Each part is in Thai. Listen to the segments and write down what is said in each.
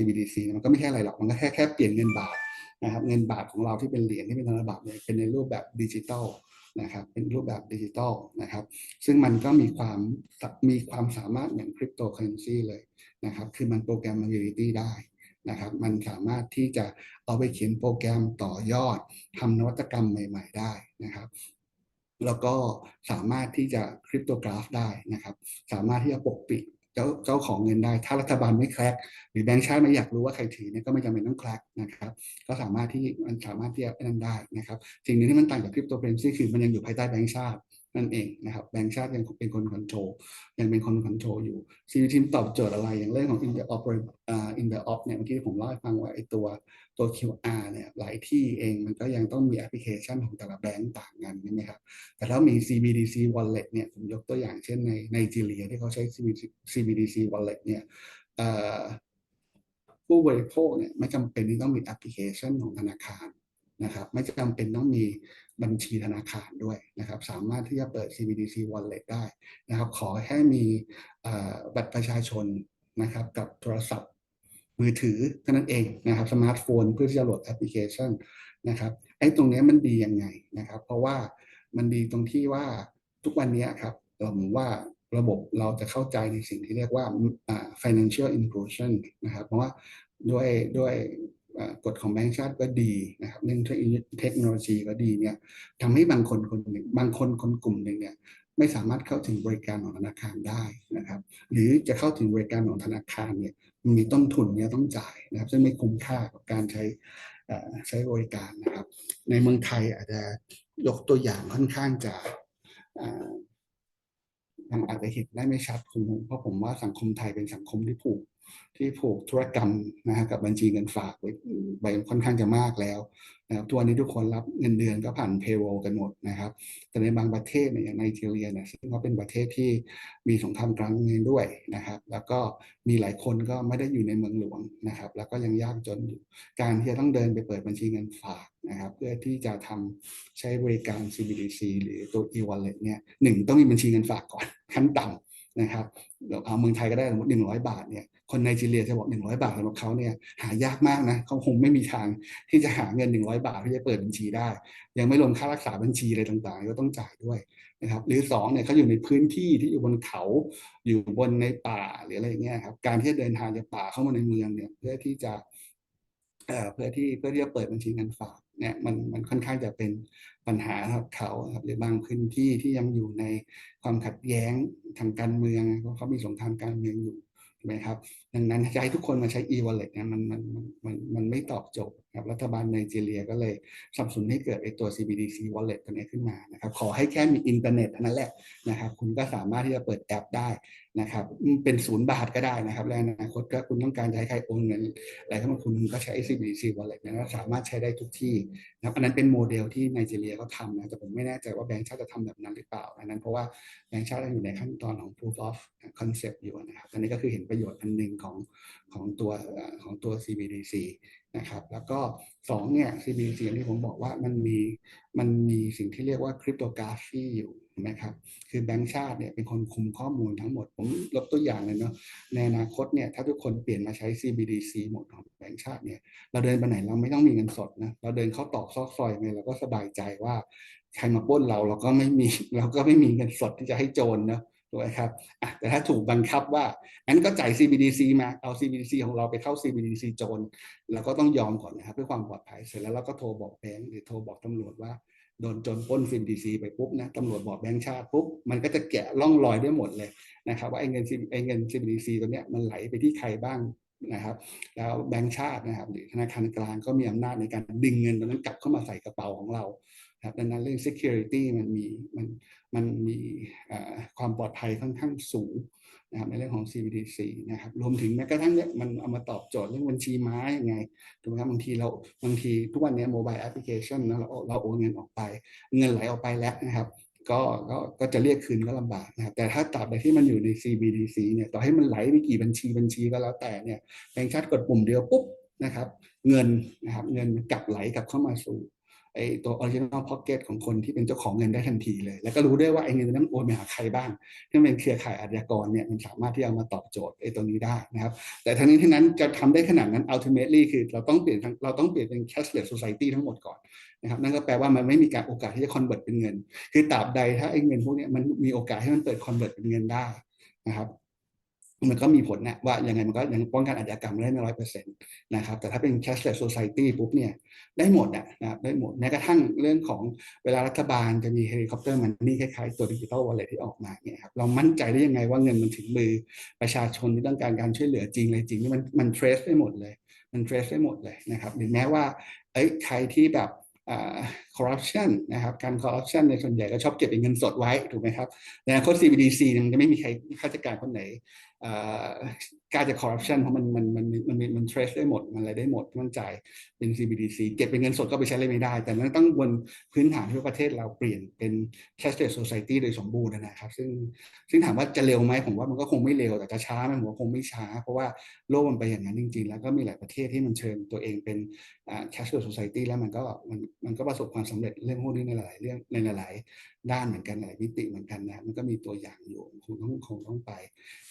CBDC มันก็ไม่ใช่อะไรหรอก มันก็แค่แค่เปลี่ยนเงินบาทนะครับ เงินบาทของเราที่เป็นเหรียญที่เป็นธนบัตรเนี่ยเป็นในรูปแบบดิจิตอลนะครับ เป็นรูปแบบดิจิตอลนะครับ ซึ่งมันก็มีความมีความสามารถเหมือนคริปโตเคอเรนซีเลยนะครับ คือมันโปรแกรม ability ได้นะครับ มันสามารถที่จะเอาไปเขียนโปรแกรมต่อยอดทำนวัตกรรมใหม่ ๆ ได้นะครับแล้วก็สามารถที่จะคริปโตกราฟได้นะครับ สามารถที่จะปกปิด เจ้าเจ้าของเงินได้ ถ้ารัฐบาลไม่แคลกหรือแบงก์ชาติไม่อยากรู้ว่าใครถือเนี่ยก็ไม่จำเป็นต้องแคลกนะครับ ก็สามารถที่มันสามารถที่จะนั่นได้นะครับ สิ่งหนึงที่มันต่างจากคริปโตเคอเรนซีคือมันยังอยู่ภายใต้แบงก์ชาติ นั่นเองนะครับแบงก์ชาติยังเป็นคนคอนโทรลยังเป็นคนคอนโทรลอยู่ CBT ตอบโจทย์อะไรอย่างเรื่องของ in the op อ่า in the op เนี่ยเมื่อกี้ผมเล่าให้ฟังว่าไอตัวตัว QR เนี่ยหลายที่เองมันก็ยังต้องมีแอปพลิเคชันของแต่ละแบงก์ต่างกันใช่ไหมครับแต่ถ้ามี CBDC wallet เนี่ยผมยกตัวอย่างเช่นในไนจีเรียที่เขาใช้ CBDC wallet เนี่ยเอ่อผู้บริโภคเนี่ยไม่จำเป็นที่ต้องมีแอปพลิเคชันของธนาคารนะครับไม่จำเป็นต้องมี บัญชีธนาคารด้วยนะครับ สามารถที่จะเปิด CBDC wallet ได้นะครับ ขอแค่มีบัตรประชาชนนะครับกับโทรศัพท์มือถือเท่านั้นเองนะครับสมาร์ทโฟนเพื่อที่จะโหลดแอปพลิเคชันนะครับไอ้ตรงนี้มันดียังไงนะครับ เพราะว่ามันดีตรงที่ว่าทุกวันนี้ครับเรามว่าระบบเราจะเข้าใจในสิ่งที่เรียกว่า financial inclusion นะครับ เพราะว่าด้วยด้วย กฎของแบงก์ชาติก็ดีนะครับเรื่องเทคโนโลยีก็ดีเนี่ยทำให้บางคนคนหนึ่งบางคนคนกลุ่มหนึ่งเนี่ยไม่สามารถเข้าถึงบริการของธนาคารได้นะครับ หรือจะเข้าถึงบริการของธนาคารเนี่ยมีต้นทุนเนี่ยต้องจ่ายนะครับ ซึ่งไม่คุ้มค่ากับการใช้ใช้บริการนะครับ ในเมืองไทยอาจจะยกตัวอย่างค่อนข้างจะยังอาจจะเห็นได้ไม่ชัดคุณเพราะผมว่าสังคมไทยเป็นสังคมที่ผูก ที่ผูกธุรกรรมนะฮะกับบัญชีเงินฝากไว้ไปค่อนข้างจะมากแล้วนะครับทุกวันนี้ทุกคนรับเงินเดือนก็ผ่านเพโรกันหมดนะครับ แต่ในบางประเทศเนี่ยอย่างไนจีเรียเนี่ยซึ่งเขาเป็นประเทศที่มีสงครามกลางเมืองด้วยนะครับ แล้วก็มีหลายคนก็ไม่ได้อยู่ในเมืองหลวงนะครับ แล้วก็ยังยากจนอยู่การที่จะต้องเดินไปเปิดบัญชีเงินฝากนะครับ เพื่อที่จะทำใช้บริการ CBDC หรือตัว e-wallet เนี่ยหนึ่งต้องมีบัญชีเงินฝากก่อนขั้นต่ำนะครับเอาเมืองไทยก็ได้สมมติหนึ่งร้อยบาทเนี่ย คนไนจีเรียจะบอกหนึ่งร้อยบาทสำหรับเขาเนี่ยหายากมากนะเขาคงไม่มีทางที่จะหาเงินหนึ่งร้อยบาทที่จะเปิดบัญชีได้ ยังไม่รวมค่ารักษาบัญชีอะไรต่างๆก็ต้องจ่ายด้วยนะครับหรือสองเนี่ยเขาอยู่ในพื้นที่ที่อยู่บนเขาอยู่บนในป่าหรืออะไรอย่างเงี้ยครับการที่จะเดินทางจากป่าเข้ามาในเมืองเนี่ยเพื่อที่จะเอ่อเพื่อที่เพื่อที่จะเปิดบัญชีเงินฝากเนี่ยมันมันค่อนข้างจะเป็นปัญหาครับเขาครับหรือบางพื้นที่ที่ยังอยู่ในความขัดแย้งทางการเมืองเพราะเขามีสงครามการเมืองอยู่ may have ดังนั้นจะให้ทุกคนมาใช้ e-wallet เนี่ยมันมันมันมันไม่ตอบโจทย์ครับรัฐบาลไนจีเรียก็เลยสนับสนุนให้เกิดไอตัว CBDC wallet ตัวนี้ขึ้นมานะครับขอให้แค่มีอินเทอร์เน็ตเท่านั้นแหละนะครับคุณก็สามารถที่จะเปิดแอปได้นะครับเป็นศูนย์บาทก็ได้นะครับและอนาคตก็คุณต้องการจะให้ใครโอนเงินอะไรเข้ามาคุณก็ใช้ CBDC wallet นะสามารถใช้ได้ทุกที่นะครับอันนั้นเป็นโมเดลที่ไนจีเรียเขาทำนะแต่ผมไม่แน่ใจว่าแบงก์ชาติจะทำแบบนั้นหรือเปล่าอันนั้นเพราะว่าแบงก์ชาติอยู่ในขั้นตอนของ proof of concept อยู่นะครับอันนี้ก็คือเห็นประโยชน์อันหนึ่งของของตัวของตัว CBDC นะครับแล้วก็2เนี่ย CBDC ที่ผมบอกว่ามันมีมันมีสิ่งที่เรียกว่าคริปโตกราฟีอยู่นะครับคือแบงก์ชาติเนี่ยเป็นคนคุมข้อมูลทั้งหมด ผมลบตัวอย่างเลยเนาะในอนาคตเนี่ยถ้าทุกคนเปลี่ยนมาใช้ CBDC หมดของแบงก์ชาติเนี่ยเราเดินไปไหนเราไม่ต้องมีเงินสดนะเราเดินเข้าตอกซอกซอยไงเราก็สบายใจว่าใครมาป้นเราเราก็ไม่มีเราก็ไม่มีเงินสดที่จะให้โจรนะ ถูกไหมครับแต่ถ้าถูกบังคับว่าอันก็จ่าย CBDC มาเอา CBDC ของเราไปเข้า CBDC โจรเราก็ต้องยอมก่อนนะครับเพื่อความปลอดภัยเสร็จแล้วเราก็โทรบอกแบงค์หรือโทรบอกตำรวจว่าโดนโจรป้น CBDC ไปปุ๊บนะตำรวจบอกแบงค์ชาติปุ๊บมันก็จะแกะล่องรอยได้หมดเลยนะครับว่าไอ้เงินไอ้เงิน CBDC ตัวเนี้ยมันไหลไปที่ใครบ้างนะครับ แล้วแบงค์ชาตินะครับหรือธนาคารกลางก็มีอำนาจในการดึงเงินตรงนั้นกลับเข้ามาใส่กระเป๋าของเรา ครับดังนั้นเรื่อง security มันมีมันมันมีความปลอดภัยค่อนข้างสูงนะครับในเรื่องของ CBDC นะครับรวมถึงแม้กระทั่งเนี่ยมันเอามาตอบโจทย์เรื่องบัญชีม้ายังไงถูกไหมครับบางทีเราบางทีทุกวันนี้โมบายแอปพลิเคชันนะเราเราโอนเงินออกไป เงินไหลออกไปแล้วนะครับก็ก็ก็จะเรียกคืนก็ลำบากนะครับแต่ถ้าตราบใดที่มันอยู่ใน CBDC เนี่ยต่อให้มันไหลไปกี่บัญชีบัญชีก็แล้วแต่เนี่ยแบงค์ชาติกดปุ่มเดียวปุ๊บนะครับ เงินนะครับเงินกลับไหลกลับเข้ามาสู่ ไอตัว original pocket ของคนที่เป็นเจ้าของเงินได้ทันทีเลย แล้วก็รู้ด้วยว่าไอเงินนั้นโอนไปหาใครบ้างที่เป็นเครือข่ายอาชญากรเนี่ยมันสามารถที่จะมาตอบโจทย์ไอ้ตัวนี้ได้นะครับ แต่ทั้งนี้ทั้งนั้นจะทำได้ขนาดนั้น ultimately คือเราต้องเปลี่ยนเราต้องเปลี่ยนเป็น cashless society ทั้งหมดก่อนนะครับนั่นก็แปลว่ามันไม่มีการโอกาสที่จะ convert เป็นเงิน คือตราบใดถ้าไอ้เงินพวกนี้มันมีโอกาสให้มันเปิด convert เป็นเงินได้นะครับ มันก็มีผลนะว่ายังไงมันก็ยังป้องกันอาชญากรรมได้ไม่ร้อยเปอร์เซ็นต์นะครับแต่ถ้าเป็น cashless society ปุ๊บเนี่ยได้หมดนะนะครับได้หมดแม้กระทั่งเรื่องของเวลารัฐบาลจะมีเฮลิคอปเตอร์มันนี่คล้ายๆ ตัวดิจิตอลวอลเล็ตที่ออกมาเนี่ยครับเรามั่นใจได้ยังไงว่าเงินมันถึงมือประชาชนที่ต้องการการช่วยเหลือจริงเลยจริงนี่มันมัน trace ได้หมดเลย มัน trace ได้หมดเลยนะครับหรือแม้ว่าเอ้ยใครที่แบบคอร์รัปชันนะครับการคอร์รัปชันในส่วนใหญ่ก็ชอบเก็บเป็นเงินสดไว้ถูกไหมครับในอนาคต CBDC เนี่ยมันจะไม่มีใครข้าราชการคนไหนกล้าจะคอร์รัปชันเพราะมันมันมันมันมันเทรสได้หมด มันอะไรได้หมดมันจ่ายเป็น CBDC เก็บเป็นเงินสดก็ไปใช้อะไรไม่ได้ แต่นั้นต้องบนพื้นฐานที่ประเทศเราเปลี่ยนเป็น cashless society โดยสมบูรณ์นะครับ ซึ่งซึ่งถามว่าจะเร็วไหมผมว่ามันก็คงไม่เร็วแต่จะช้าไหมผมว่าคงไม่ช้า เพราะว่าโลกมันไปอย่างนั้นจริง ๆ แล้วก็มีหลายประเทศที่มันเชิญตัวเองเป็น cashless society แล้วมันก็มันมันก็ประสบความสำเร็จเรื่องพวกนี้ในหลายเรื่องในหลาย ๆ ด้านเหมือนกันหลายมิติเหมือนกันนะมันก็มีตัวอย่างอยู่คงต้องคงต้องไป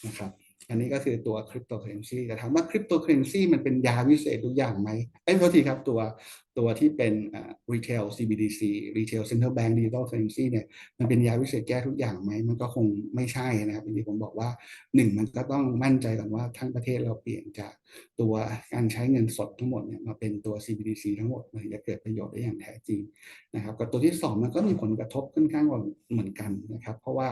นะครับอันนี้ก็คือตัวคริปโตเคอเรนซีแต่ถามว่าคริปโตเคอเรนซีมันเป็นยาวิเศษทุกอย่างไหมเอ้ยโทษทีครับตัวตัวที่เป็น retail CBDC retail central bank digital currency เนี่ยมันเป็นยาวิเศษแก้ทุกอย่างไหม มันก็คงไม่ใช่นะครับอย่างที่ผมบอกว่าหนึ่งมันก็ต้องมั่นใจก่อนว่าทั้งประเทศเราเปลี่ยนจากตัวการใช้เงินสดทั้งหมดเนี่ยมาเป็นตัว CBDC ทั้งหมดมันจะเกิดประโยชน์ได้อย่างแท้จริงนะครับกับตัวที่สองมันก็มีผลกระทบค่อนข้างเหมือนกันนะครับ เพราะว่า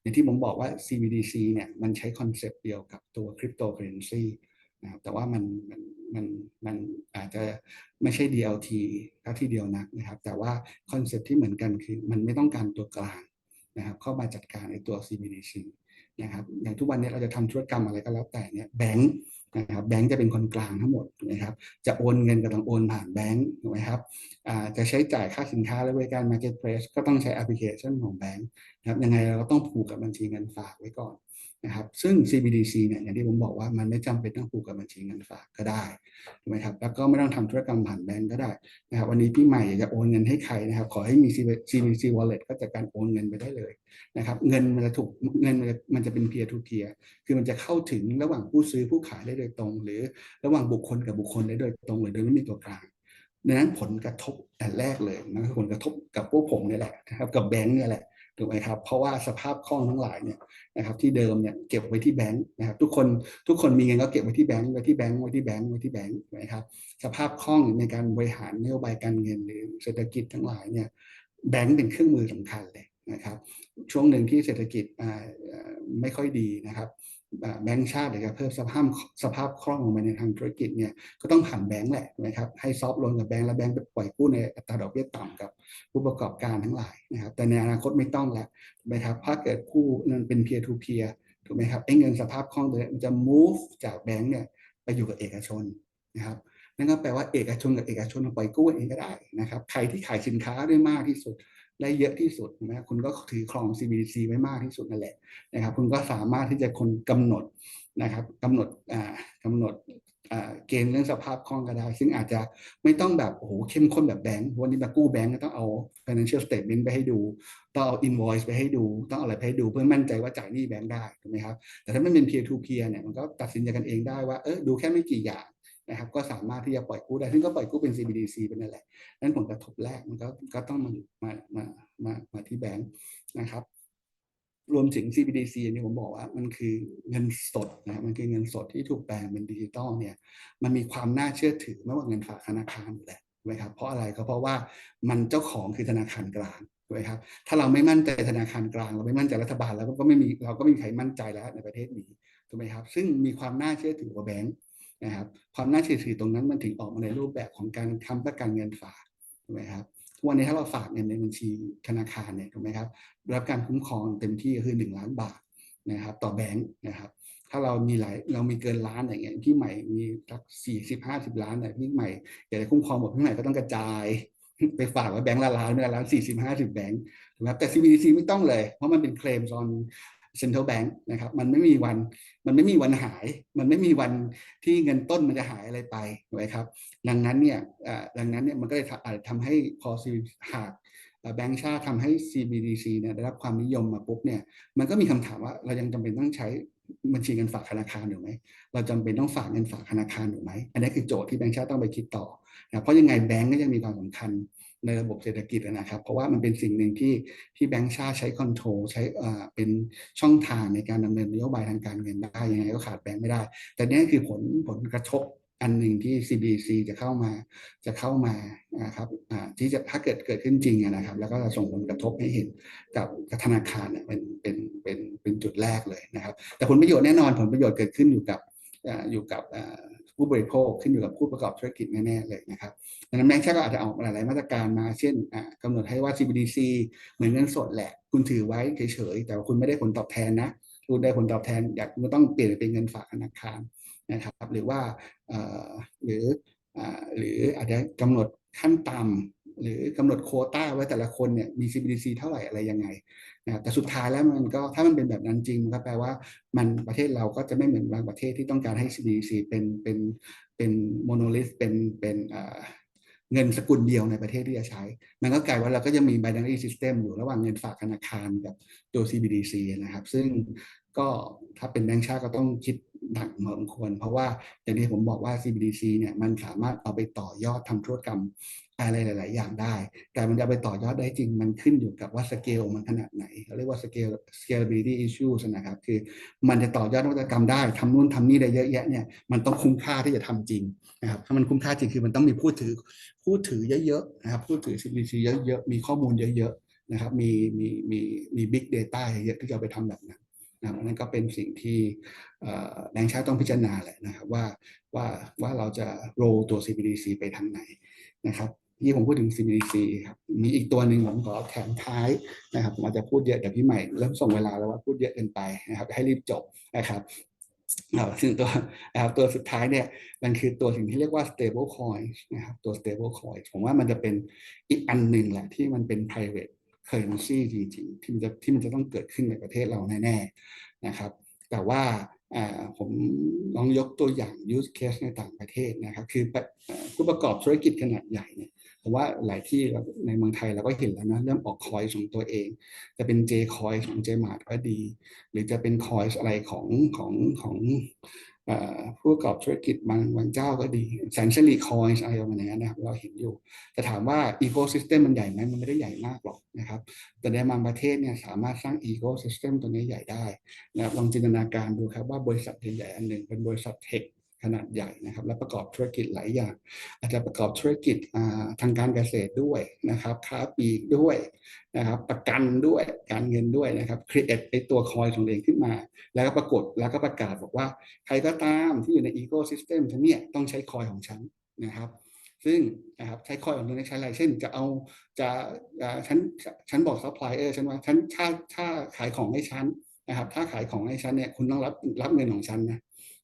อย่างที่ผมบอกว่า CBDC เนี่ยมันใช้คอนเซปต์เดียวกับตัวคริปโตเคอเรนซีนะครับแต่ว่ามันมัน มันมันอาจจะไม่ใช่ DLT เท่าที่เดียวนักนะครับ แต่ว่าคอนเซปต์ที่เหมือนกันคือมันไม่ต้องการตัวกลางนะครับเข้ามาจัดการในตัว CBDC นะครับอย่างทุกวันนี้เราจะทำธุรกรรมอะไรก็แล้วแต่เนี่ยแบงค์นะครับแบงค์จะเป็นคนกลางทั้งหมดนะครับจะโอนเงินก็ต้องโอนผ่านแบงค์ถูกไหมครับจะใช้จ่ายค่าสินค้าและบริการ Marketplace ก็ต้องใช้แอปพลิเคชันของแบงค์นะครับยังไงเราก็ต้องผูกกับบัญชีเงินฝากไว้ก่อน นะครับ ซึ่ง CBDC เนี่ยอย่างที่ผมบอกว่ามันไม่จำเป็นต้องผูกกับบัญชีเงินฝากก็ได้ถูกไหมครับ แล้วก็ไม่ต้องทำธุรกรรมผ่านแบงก์ก็ได้นะครับ วันนี้พี่ใหม่อยากจะโอนเงินให้ใครนะครับ ขอให้มี CBDC wallet ก็จัดการโอนเงินไปได้เลยนะครับ เงินมันจะถูกเงินมันจะมันจะเป็น peer to peer คือมันจะเข้าถึงระหว่างผู้ซื้อผู้ขายได้โดยตรง หรือระหว่างบุคคลกับบุคคลได้โดยตรงหรือโดยไม่มีตัวกลางดังนั้นผลกระทบแต่แรกเลยนะผลกระทบกับพวกผมนี่แหละนะครับกับแบงก์นี่แหละ ถูกไหมครับ เพราะว่าสภาพคล่องทั้งหลายเนี่ยนะครับที่เดิมเนี่ยเก็บไว้ที่แบงค์นะครับทุกคนทุกคนมีเงินก็เก็บไว้ที่แบงค์ไว้ที่แบงค์ไว้ที่แบงค์ไว้ที่แบงค์นะครับสภาพคล่องในการบริหารนโยบายการเงินหรือเศรษฐกิจทั้งหลายเนี่ยแบงค์เป็นเครื่องมือสำคัญเลยนะครับช่วงหนึ่งที่เศรษฐกิจไม่ค่อยดีนะครับ แบงก์ชาติอยากจะเพิ่มสภาพสภาพคล่องลงมาในทางธุรกิจเนี่ยก็ต้องผ่านแบงก์แหละนะครับให้ซอฟต์ลงกับแบงก์แล้วแบงก์ไปปล่อยกู้ในอัตราดอกเบี้ยต่ำกับผู้ประกอบการทั้งหลายนะครับแต่ในอนาคตไม่ต้องแล้วนะครับถ้าเกิดผู้นั้นเป็น peer to peer ถูกไหมครับไอ้เงินสภาพคล่องตัวนี้มันจะ move จากแบงก์เนี่ยไปอยู่กับเอกชนนะครับ นั่นก็แปลว่าเอกชนกับเอกชนปล่อยกู้เองก็ได้นะครับ ใครที่ขายสินค้าได้มากที่สุดได้เยอะที่สุดนะคุณก็ถือครอง CBDC ไว้มากที่สุดนั่นแหละนะครับ คุณก็สามารถที่จะคนกำหนดนะครับกำหนดอ่ากำหนดเกณฑ์เรื่องสภาพคล่องก็ได้ ซึ่งอาจจะไม่ต้องแบบโอ้โหเข้มข้นแบบแบงค์วันนี้มากู้แบงค์ก็ต้องเอา financial statement ไปให้ดู ต้องเอา invoice ไปให้ดู ต้องเอาอะไรไปให้ดูเพื่อมั่นใจว่าจ่ายหนี้แบงค์ได้ถูกไหมครับ แต่ถ้ามันเป็น peer to peer เนี่ยมันก็ตัดสินใจกันเองได้ว่าเออดูแค่ไม่กี่อย่าง นะครับก็สามารถที่จะปล่อยกู้ได้ซึ่งก็ปล่อยกู้เป็น CBDC เป็นนั่นแหละนั้นผลกระทบแรกมันก็ก็ต้องมามามามามาที่แบงค์นะครับ รวมถึง CBDC นี่ผมบอกว่ามันคือเงินสดนะมันคือเงินสดที่ถูกแปลงเป็นดิจิตอลเนี่ย มันมีความน่าเชื่อถือไม่ว่าเงินฝากธนาคารแหละไหมครับเพราะอะไรก็เพราะว่ามันเจ้าของคือธนาคารกลางถูกไหมครับถ้าเราไม่มั่นใจธนาคารกลาง เราไม่มั่นใจรัฐบาลแล้วก็ไม่มีเราก็ไม่มีใครมั่นใจแล้วในประเทศนี้ถูกไหมครับ ซึ่งมีความน่าเชื่อถือกว่าแบงค์ นะครับความน่าเชื่อถือตรงนั้นมันถึงออกมาในรูปแบบของการค้ำประกันเงินฝากถูกไหมครับวันนี้ถ้าเราฝากเงินในบัญชีธนาคารเนี่ยถูกไหมครับรับการคุ้มครองเต็มที่ก็คือ 1 ล้านบาทนะครับต่อแบงค์นะครับถ้าเรามีหลายเรามีเกินล้านอย่างเงี้ยพี่ใหม่มีสักสี่สิบห้าสิบล้านเนี่ยพี่ใหม่อยากจะคุ้มครองหมดพี่ใหม่ก็ต้องกระจายไปฝากไว้แบงค์ละล้านเมื่อล้านสี่สิบห้าสิบแบงค์ถูกไหมแต่ CBDC ไม่ต้องเลย เพราะมันเป็นเคลมซอน central bank นะครับมันไม่มีวันมันไม่มีวันหาย มันไม่มีวันที่เงินต้นมันจะหายอะไรไปถูกไหมครับดังนั้นเนี่ยดังนั้นเนี่ยมันก็เลยทำให้พอซีหากแบงก์ชาติทำให้ CBDC เนี่ยได้รับความนิยมมาปุ๊บเนี่ยมันก็มีคำถามว่าเรายังจำเป็นต้องใช้บัญชีเงินฝากธนาคารอยู่ไหม เราจำเป็นต้องฝากเงินฝากธนาคารอยู่ไหม อันนี้คือโจทย์ที่แบงก์ชาติต้องไปคิดต่อนะเพราะยังไงแบงก์ก็ยังมีความสำคัญ ในระบบเศรษฐกิจนะครับ เพราะว่ามันเป็นสิ่งหนึ่งที่ที่แบงก์ชาติใช้คอนโทรลใช้เป็นช่องทางในการดำเนินนโยบายทางการเงินได้ยังไงก็ขาดแบงก์ไม่ได้ แต่นี่คือผลผลกระทบอันหนึ่งที่ CBC จะเข้ามาจะเข้ามานะครับที่จะถ้าเกิดเกิดขึ้นจริงนะครับ แล้วก็จะส่งผลกระทบให้เห็นกับธนาคารเป็นเป็นเป็นเป็นจุดแรกเลยนะครับ แต่ผลประโยชน์แน่นอนผลประโยชน์เกิดขึ้นอยู่กับอยู่กับ ผู้บริโภคขึ้นอยู่กับผู้ประกอบธุรกิจแน่ๆเลยนะครับดังนั้นแบงก์ชาติก็อาจจะออกหลายๆมาตรการมาเช่นกำหนดให้ว่า CBDC เหมือนเงินสดแหละ คุณถือไว้เฉยๆแต่ว่าคุณไม่ได้ผลตอบแทนนะคุณได้ผลตอบแทนอยากคุณต้องเปลี่ยนเป็นเงินฝากธนาคารนะครับ หรือว่าหรือหรืออาจจะกำหนดขั้นต่ำหรือกำหนดโคต้าไว้แต่ละคนเนี่ยมี CBDC เท่าไหร่อะไรยังไง นะแต่สุดท้ายแล้วมันก็ถ้ามันเป็นแบบนั้นจริงก็แปลว่ามันประเทศเราก็จะไม่เหมือนบางประเทศที่ต้องการให้ CBDC เป็นเป็นเป็นโมโนลิสเป็นเป็นเงินสกุลเดียวในประเทศที่จะใช้ มันก็กลายว่าเราก็จะมี binary system อยู่ระหว่างเงินฝากธนาคารกับตัว CBDC นะครับ ซึ่งก็ถ้าเป็นแบงก์ชาติก็ต้องคิดหนักเหมือนควร เพราะว่าอย่างที่ผมบอกว่า CBDC เนี่ยมันสามารถเอาไปต่อยอดทำธุรกรรม อะไรหลาย ๆ อย่างได้ แต่มันจะไปต่อยอดได้จริงมันขึ้นอยู่กับว่าสเกลมันขนาดไหนเขาเรียกว่าสเกล scalability issues นะครับ คือมันจะต่อยอดนวัตกรรมได้ทำนู่นทำนี่ได้เยอะแยะเนี่ยมันต้องคุ้มค่าที่จะทำจริงนะครับถ้ามันคุ้มค่าจริงคือมันต้องมีผู้ถือผู้ถือเยอะ ๆ นะครับผู้ถือ CBDC เยอะ ๆ มีข้อมูลเยอะ ๆ นะครับ มีมีมีมี big data เยอะที่จะไปทำแบบนั้นนะนั่นก็เป็นสิ่งที่แบงค์ชาติต้องพิจารณาแหละนะครับว่าว่าว่าเราจะโรตัว CBDC ไปทางไหนนะครับ ที่ผมพูดถึง CBDC ครับมีอีกตัวหนึ่งผมขอแถมท้ายนะครับผมอาจจะพูดเยอะแต่พี่ใหม่เริ่มส่งเวลาแล้วว่าพูดเยอะเกินไปนะครับ ให้รีบจบนะครับซึ่งตัวนะครับตัวสุดท้ายเนี่ยมันคือตัวสิ่งที่เรียกว่า stable coin นะครับตัว stable coin ผมว่ามันจะเป็นอีกอันหนึ่งแหละที่มันเป็น private currency จริงๆ ที่มันจะที่มันจะต้องเกิดขึ้นในประเทศเราแน่ๆนะครับ แต่ว่าผมลองยกตัวอย่าง use case ในต่างประเทศนะครับ คือผู้ประกอบธุรกิจขนาดใหญ่เนี่ย ผมว่าหลายที่ในเมืองไทยเราก็เห็นแล้วนะเริ่มออกคอยของตัวเอง จะเป็น J คอยของ J Mart ก็ดี หรือจะเป็นคอยอะไรของของของผู้ประกอบธุรกิจบางบางเจ้าก็ดีแสนสิริคอยอะไรประมาณนี้นะครับเราเห็นอยู่ แต่ถามว่าอีโคซิสเต็มมันใหญ่ไหมมันไม่ได้ใหญ่มากหรอกนะครับ แต่ในบางประเทศเนี่ยสามารถสร้างอีโคซิสเต็มตัวนี้ใหญ่ได้นะครับลองจินตนาการดูครับว่าบริษัทใหญ่ๆอันหนึ่งเป็นบริษัทเทค ขนาดใหญ่นะครับ และประกอบธุรกิจหลายอย่าง อาจจะประกอบธุรกิจทางการเกษตรด้วยนะครับ ค้าปลีกด้วยนะครับ ประกันด้วยการเงินด้วยนะครับครีเอทไอตัวคอยของเองขึ้นมา แล้วก็ปรากฏแล้วก็ประกาศบอกว่า ใครก็ตามที่อยู่ในอีโคซิสเต็มฉันเนี่ยต้องใช้คอยของฉันนะครับซึ่งนะครับใช้คอยของฉันใช้อะไร เช่นจะเอาจะฉันฉันบอกซัพพลายเออร์ฉันว่าฉันถ้าถ้าขายของให้ฉันนะครับ ถ้าขายของให้ฉันเนี่ยคุณต้องรับรับเงินของฉันนะ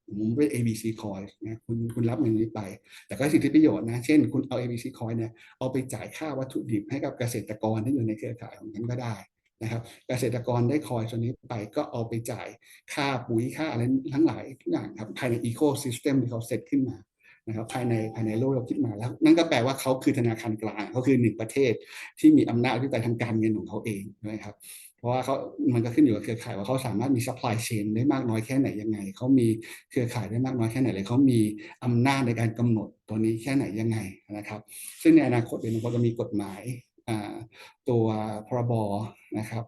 ผมเป็น ABC coin นะคุณคุณรับเงินนี้ไป แต่ก็สิทธิประโยชน์นะเช่น คุณเอา ABC coin เนี่ยเอาไปจ่ายค่าวัตถุดิบให้กับเกษตรกรที่อยู่ในเครือข่ายของฉันก็ได้นะครับ เกษตรกรได้คอยตัวนี้ไปก็เอาไปจ่ายค่าปุ๋ยค่าอะไรทั้งหลายทุกอย่างครับภายในอีโคซิสเต็มที่เขาเซตขึ้นมานะครับภายในภายในโลกเราคิดมาแล้ว นั่นก็แปลว่าเขาคือธนาคารกลางเขาคือหนึ่งประเทศที่มีอำนาจที่ไปทางการเงินของเขาเองนะครับ เพราะว่าเขามันก็ขึ้นอยู่กับเครือข่ายว่าเขาสามารถมีซัพพลายเชนได้มากน้อยแค่ไหนยังไง เขามีเครือข่ายได้มากน้อยแค่ไหนเลยเขามีอำนาจในการกำหนดตัวนี้แค่ไหนยังไงนะครับ ซึ่งในอนาคตเดี๋ยวมันก็จะมีกฎหมายตัวพรบนะครับ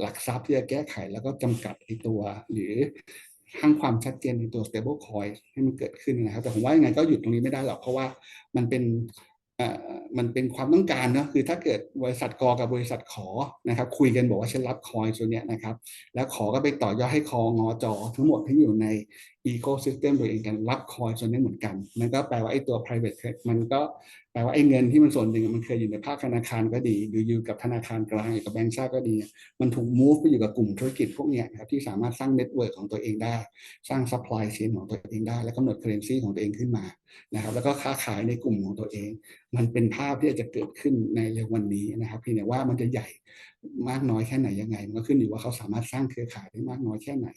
หลักทรัพย์ที่จะแก้ไขแล้วก็จำกัดไอตัว หรือทั้งความชัดเจนในตัว stable coin ให้มันเกิดขึ้นนะครับ แต่ผมว่ายังไงก็หยุดตรงนี้ไม่ได้หรอก เพราะว่ามันเป็น มันเป็นความต้องการเนาะคือถ้าเกิดบริษัทกอกับบริษัทขอนะครับ คุยกันบอกว่าฉันรับคอยตัวเนี้ยนะครับ แล้วขอก็ไปต่อยอดให้คองอจอทั้งหมดที่อยู่ในอีโคซิสเต็มตัวเองกันรับคอยตัวนี้เหมือนกัน มันก็แปลว่าไอ้ตัว private มันก็แปลว่าไอ้เงินที่มันส่วนหนึ่งมันเคยอยู่ในภาคธนาคารก็ดีหรืออยู่กับธนาคารกลางกับแบงก์ชาติก็ดี มันถูก move ไปอยู่กับกลุ่มธุรกิจพวกนี้ครับที่สามารถสร้างเน็ตเวิร์กของตัวเองได้ สร้าง supply chain ของตัวเองได้ และกำหนด currency ของตัวเองขึ้นมานะครับแล้วก็ค้าขายในกลุ่มของตัวเอง มันเป็นภาพที่จะเกิดขึ้นในเร็ววันนี้นะครับเพียงแต่ว่ามันจะใหญ่ มากน้อยแค่ไหนยังไง มันก็ขึ้นอยู่ว่าเขาสามารถสร้างเครือข่ายได้มากน้อยแค่ไหน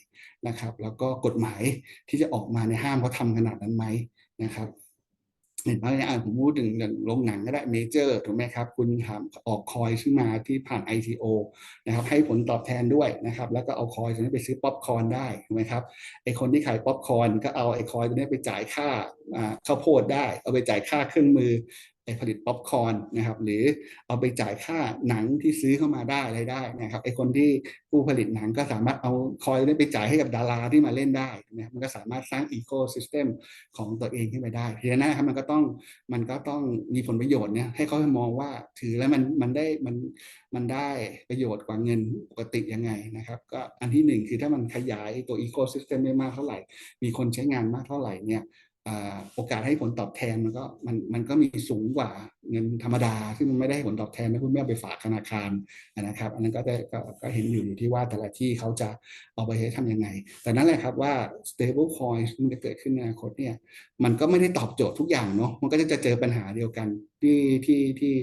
นะครับ แล้วก็กฎหมายที่จะออกมาในห้ามเขาทำขนาดนั้นไหมนะครับเห็นไหมอะผมพูดถึงอย่างโรงหนังก็ได้เมเจอร์ถูกไหมครับ คุณทำออกคอยขึ้นมาที่ผ่าน ITO นะครับให้ผลตอบแทนด้วยนะครับ แล้วก็เอาคอยตัวนี้ไปซื้อป๊อปคอร์นได้ถูกไหมครับไอคนที่ขายป๊อปคอร์นก็เอาไอคอยตัวนี้ไปจ่ายค่าอ่าข้าวโพดได้ เอาไปจ่ายค่าเครื่องมือ ไปผลิตป๊อปคอร์นนะครับหรือเอาไปจ่ายค่าหนังที่ซื้อเข้ามาได้อะไรได้นะครับไอคนที่ผู้ผลิตหนังก็สามารถเอาคอยตัวนี้ไปจ่ายให้กับดาราที่มาเล่นได้นะครับมันก็สามารถสร้างอีโคซิสเต็มของตัวเองขึ้นไปได้ทีนี้นะครับมันก็ต้องมันก็ต้องมีผลประโยชน์เนี่ยให้เขามองว่าถือแล้วมันมันได้มันมันได้ประโยชน์กว่าเงินปกติยังไงนะครับก็อันที่หนึ่งคือถ้ามันขยายตัวอีโคซิสเต็มได้มากเท่าไหร่ มีคนใช้งานมากเท่าไหร่เนี่ย โอกาสให้ผลตอบแทนมันก็มันมันก็มีสูงกว่าเงินธรรมดา ซึ่งมันไม่ได้ให้ผลตอบแทนถ้าคุณแม่ไปฝากธนาคารนะครับ อันนั้นก็ได้ก็เห็นอยู่อยู่ที่ว่าแต่ละที่เขาจะเอาไปใช้ทำยังไง แต่นั่นแหละครับว่า stable coin มันจะเกิดขึ้นในอนาคตเนี่ยมันก็ไม่ได้ตอบโจทย์ทุกอย่างเนาะมันก็จะเจอปัญหาเดียวกัน ที่ที่ที่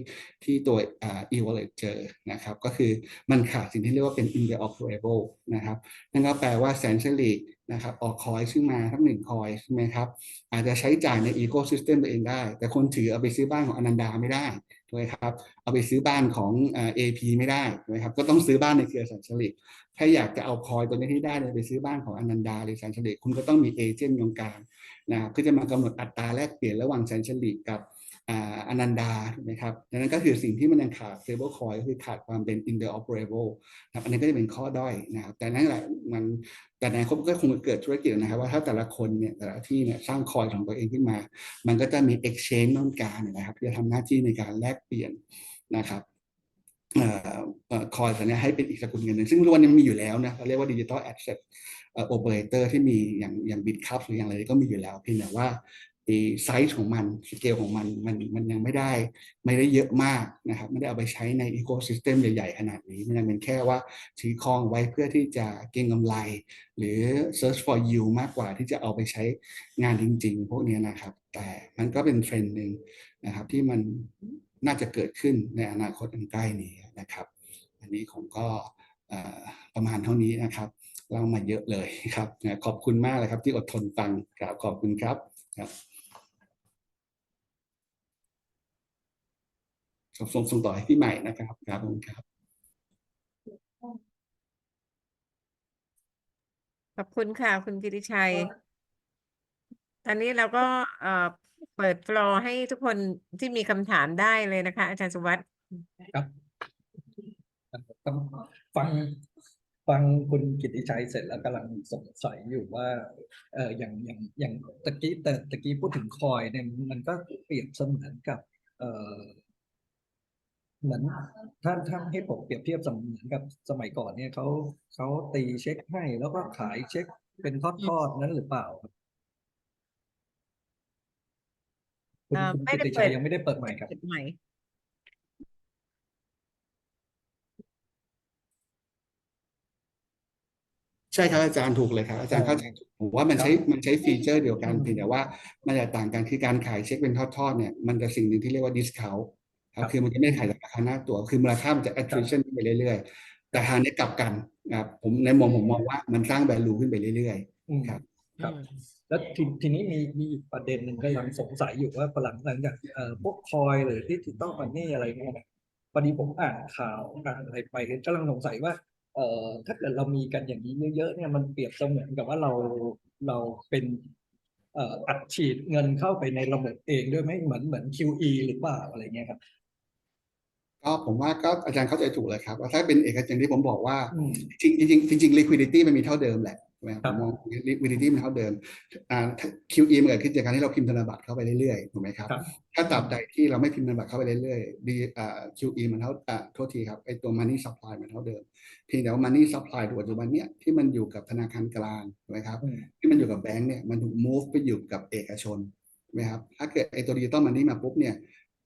ที่ตัวอ่า e-wallet เจอนะครับ ก็คือมันขาดสิ่งที่เรียกว่าเป็น interoperable นะครับ นั่นก็แปลว่าแสนเฉลีกนะครับออกคอยขึ้นมาทั้งหนึ่งคอยใช่ไหมครับ อาจจะใช้จ่ายในอีโคซิสเต็มตัวเองได้ แต่คนถือเอาไปซื้อบ้านของอนันดาไม่ได้ถูกไหมครับ เอาไปซื้อบ้านของเอ่อ AP ไม่ได้ถูกไหมครับ ก็ต้องซื้อบ้านในเครือแสนเฉลีกถ้าอยากจะเอาคอยตัวนี้ที่ได้เนี่ยไปซื้อบ้านของอนันดาหรือแสนเฉลีกคุณก็ต้องมีเอเจนต์ตรงกลางนะครับเพื่อจะมากำหนดอัตราแลกเปลี่ยนระหว่างแสนเฉลีกกับ อนันดาถูกไหมครับดังนั้นก็คือสิ่งที่มันยังขาด stable coin ก็คือขาดความเป็น interoperable นะครับอันนี้ก็จะเป็นข้อด้อยนะครับแต่นั่นแหละมันแต่ในอนาคตก็คงเกิดธุรกิจนะครับ ว่าถ้าแต่ละคนเนี่ยแต่ละที่เนี่ยสร้างคอยของตัวเองขึ้นมา มันก็จะมี exchange ต้นการนะครับที่จะทำหน้าที่ในการแลกเปลี่ยนนะครับออคอยตัวเนี้ให้เป็นอีกสกุลเงินหนึ่งซึ่งทุกวันนี้มันมีอยู่แล้วนะเราเรียกว่า digital asset เอ่อ operator ที่มีอย่างอย่าง Bitcup หรืออย่างไรก็มีอยู่แล้วเพียงแต่ว่า ไซส์ของมันสเกลของมันมันมันยังไม่ได้ไม่ได้เยอะมากนะครับไม่ได้เอาไปใช้ในอีโคซิสเต็มใหญ่ ๆ ขนาดนี้ มันยังเป็นแค่ว่าถือครองไว้เพื่อที่จะเก็งกำไร หรือ search for yield มากกว่าที่จะเอาไปใช้งานจริง ๆ พวกนี้นะครับ แต่มันก็เป็นเทรนด์หนึ่งนะครับที่มันน่าจะเกิดขึ้นในอนาคตอันใกล้นี้นะครับ อันนี้ผมก็ประมาณเท่านี้นะครับเล่ามาเยอะเลยครับขอบคุณมากเลยครับที่อดทนฟังครับขอบคุณครับครับ ส่งส่งต่อให้พี่ใหม่นะครับครับขอบคุณครับขอบคุณค่ะ คุณกิติชัย ตอนนี้เราก็เอ่อเปิดฟลอร์ให้ทุกคนที่มีคำถามได้เลยนะคะ อาจารย์สุวัสดิ์ครับต้องฟังฟังคุณกิติชัยเสร็จแล้วกำลังสงสัยอยู่ว่าเอออย่างอย่างอย่างตะกี้แต่ตะกี้พูดถึงคอยเนี่ยมันก็เปรียบเสมือนกับ เออ เหมือนท่านท่านให้ผมเปรียบเทียบเสมือนกับสมัยก่อนเนี่ยเขาเขาตีเช็คให้แล้วก็ขายเช็คเป็นทอดๆนั้นหรือเปล่าครับคุณเอ่อคุณไม่กิได้ติเปิชัดยยังไม่ได้เปิดใหม่ครับ เปิดใหม่ใช่ครับอาจารย์ถูกเลยครับอาจารย์เข้าใจถูกผมว่ามันใช้มันใช้ฟีเจอร์เดียวกันเพียงแต่ว่ามันจะต่างกันคือการขายเช็คเป็นทอดๆเนี่ยมันจะสิ่งหนึ่งที่เรียกว่า discount ครั ครับบคือมันจะไม่ขายจากราคาหน้าตัวคือมูลค่ามันจะ attrition ขึ้นไปเรื่อยๆ แต่ทางนี้กลับกันนะครับผมในมุมผมมองว่ามันสร้าง value ขึ้นไปเรื่อยอืมครับครับอืมแล้วทีทีนี้มีมีอีกประเด็นหนึ่งก็ยังสงสัยอยู่ว่าพอหลังหลังจากเอ่อพวกคอยหรือดิจิตอลมันนี่อะไรเนี่ยนะพอดีผมอ่านข่าวอ่านอะไรไปกำลังสงสัยว่าเอ่อถ้าเกิดเรามีกันอย่างนี้เยอะๆเนี่ยมันเปรียบเสมือนกับว่าเราเราเป็นเอ่ออัดฉีดเงินเข้าไปในระบบเองด้วยไหมเหมือนเหมือน QE หรือเปล่าอะไรเงี้ยครับๆ ก็ผมว่าก็อาจารย์เข้าใจถูกเลยครับว่าถ้าเป็นเอกชนที่ผมบอกว่าอืมจริงจริงจริงๆ liquidity มันมีเท่าเดิมแหละใช่ไหมครับคผรับมมอง liquidity มันเท่าเดิมอ่า QE มันเกิดขึ้นจากการที่เราพิมพ์ธนบัตรเข้าไปเรื่อยๆถูกไหมครับครับถ้าตราบใดที่เราไม่พิมพ์ธนบัตรเข้าไปเรื่อยๆดีอ่า QE มันเท่าอ่าโทษทีครับไอตัว money supply มันเท่าเดิม เพียงแต่ว่า money supply ปัจจุบันเนี้ยที่มันอยู่กับธนาคารกลางถูกไหมครับอืมที่มันอยู่กับแบงก์เนี่ยมันถูก move ไปอยู่กับเอกชนถูกไหมครับ ถ้าเกิดไอตัวดิจิตอลมันนี่มาปุ๊บเนี่ย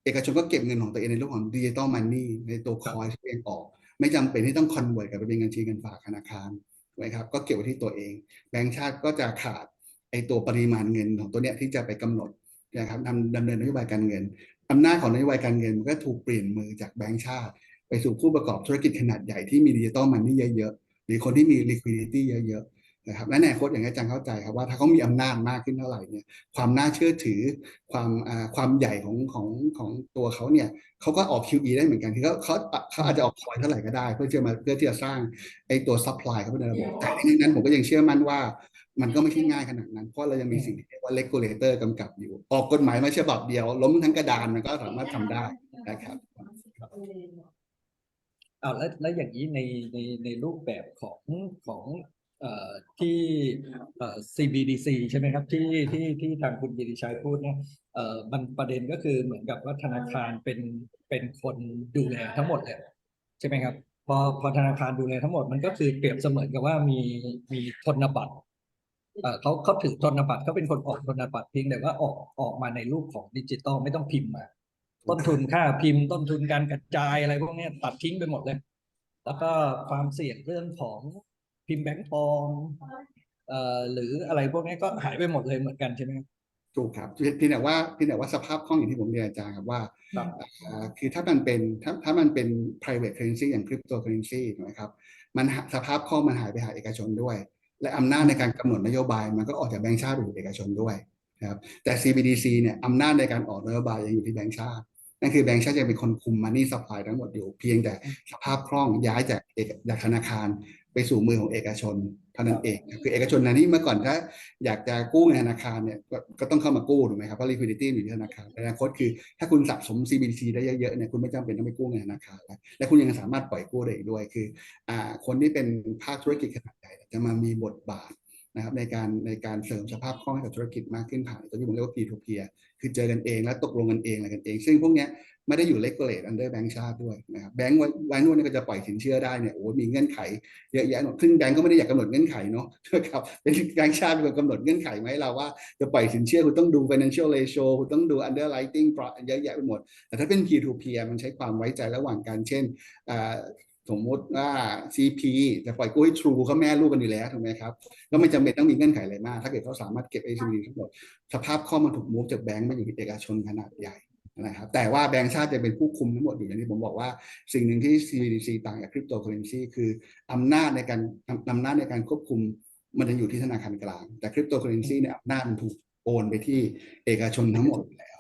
เอกชนก็เก็บเงินของตัวเองในรูปของดิจิตอลมันนี่ในตัวคอยที่ตัวเองออก ไม่จำเป็นที่ต้องคอนเวิร์ตกลับไปเป็นเงินชีเงินฝากธนาคารถูกไหมครับก็เก็บไว้ที่ตัวเอง แบงก์ชาติก็จะขาดไอตัวปริมาณเงินของตัวเนี้ยที่จะไปกำหนดนะครับดำดำเนินนโยบายการเงินอำนาจของนโยบายการเงินมันก็ถูกเปลี่ยนมือจากแบงก์ชาติ ไปสู่ผู้ประกอบธุรกิจขนาดใหญ่ที่มีดิจิตอลมันนี่เยอะๆหรือคนที่มี liquidity เยอะๆ นะครับและในอนาคตอย่างที่อาจารย์เข้าใจครับว่าถ้าเขามีอำนาจมากขึ้นเท่าไหร่เนี่ยความน่าเชื่อถือความความใหญ่ของของของตัวเขาเนี่ยเขาก็ออก QE ได้เหมือนกันคือเขาเขาเขาอาจจะออกคอยเท่าไหร่ก็ได้ เพื่อที่จะมาเพื่อที่จะสร้างไอ้ตัว supply เข้าไปในระบบแต่ในนั้นผมก็ยังเชื่อมั่นว่ามันก็ไม่ใช่ง่ายขนาดนั้น เพราะเรายังมีสิ่งที่เรียกว่า regulator กำกับอยู่ ออกกฎหมายมาฉบับเดียว ล้มทั้งกระดานมันก็สามารถทำได้นะครับอ่าแล้วแล้วอย่างนี้ในในในรูปแบบของของ ที่ CBDC ใช่ไหมครับที่ที่ที่ทางคุณกิติชัยพูดเนี่ยมันประเด็นก็คือเหมือนกับว่าธนาคารเป็นเป็นคนดูแลทั้งหมดเลยใช่ไหมครับพอพอธนาคารดูแลทั้งหมดมันก็คือเปรียบเสมือนกับว่ามีมีธนบัตรเขาเขาถือธนบัตรเขาเป็นคนออกธนบัตรเพียงแต่ว่าออกออกมาในรูปของดิจิตอลไม่ต้องพิมพ์มา ต้นทุนค่าพิมพ์ ต้นทุนการกระจายอะไรพวกนี้ตัดทิ้งไปหมดเลย แล้วก็ความเสี่ยงเรื่องของ พิมพ์แบงก์ปลอมเอ่อหรืออะไรพวกนี้ก็หายไปหมดเลยเหมือนกันใช่ไหมครับถูกครับเพียงแต่ว่าเพียงแต่ว่าสภาพคล่องอย่างที่ผมเรียนอาจารย์ครับว่าครับอ่าคือถ้ามันเป็นถ้าถ้ามันเป็น private currency อย่าง cryptocurrency ถูกไหมครับมันหาสภาพคล่องมันหายไปหาเอกชนด้วย และอำนาจในการกำหนดนโยบาย มันก็ออกจากแบงก์ชาติไปอยู่เอกชนด้วยนะครับแต่ CBDC เนี่ยอำนาจในการออกนโยบายยังอยู่ที่แบงก์ชาติ นั่นคือแบงก์ชาติยังเป็นคนคุม money supply ทั้งหมดอยู่เพียงแต่สภาพคล่องย้ายจากเอกจากธนาคารไปสู่มือของเอกชนเท่านั้นเอง คือเอกชนนนี่เมื่อก่อนถ้าอยากจะกู้ในธนาคารเนี่ยก็ก็ต้องเข้ามากู้ถูกไหมครับเพราะ liquidity อยู่ที่ธนาคารอนาคตคือถ้าคุณสะสม CBDC ได้เยอะๆเนี่ยคุณไม่จำเป็นต้องไปกู้ในธนาคารแล้วและคุณยังสามารถปล่อยกู้ได้อีกด้วยคืออ่าคนที่เป็นภาคธุรกิจขนาดใหญ่จะมามีบทบาท นะครับในการในการเสริมสภาพคล่องให้กับธุรกิจมากขึ้นผ่านตัวที่ผมเรียกว่า P2P คือเจอกันเองและตกลงกันเองอะไรกันเอง ซึ่งพวกเนี้ยไม่ได้อยู่ regulate under แบงก์ชาติด้วยนะครับแบงก์แบงก์นู้นก็จะปล่อยสินเชื่อได้เนี่ยโอ้มีเงื่อนไขเยอะแยะหมดซึ่งแบงก์ก็ไม่ได้อยากกำหนดเงื่อนไขเนาะครับเป็นแบงก์ชาติเป็นคนกำหนดเงื่อนไขมาให้เราว่าจะปล่อยสินเชื่อคุณต้องดู financial ratio คุณต้องดู underwriting เยอะแยะไปหมด แต่ถ้าเป็น P2P มันใช้ความไว้ใจระหว่างกันเช่นอ่า สมมติว่า CP จะปล่อยกู้ให้ True เขาแม่ลูกกันอยู่แล้วถูกไหมครับก็ไม่จำเป็นต้องมีเงื่อนไขอะไรมาก ถ้าเกิดเขาสามารถเก็บ ACV ทั้งหมดสภาพคล่อมันถูกมูฟจากแบงก์มาอยู่ที่เอกชนขนาดใหญ่นะครับแต่ว่าแบงก์ชาติจะเป็นผู้คุมทั้งหมดอยู่อย่างที่ผมบอกว่า สิ่งหนึ่งที่ CBDC ต่างจากคริปโตเคอเรนซีคืออำนาจในการอำนาจในการควบคุมมันจะอยู่ที่ธนาคารกลาง แต่คริปโตเคอเรนซีเนี่ยอำนาจมันถูกโอนไปที่เอกชนทั้งหมดอยู่แล้ว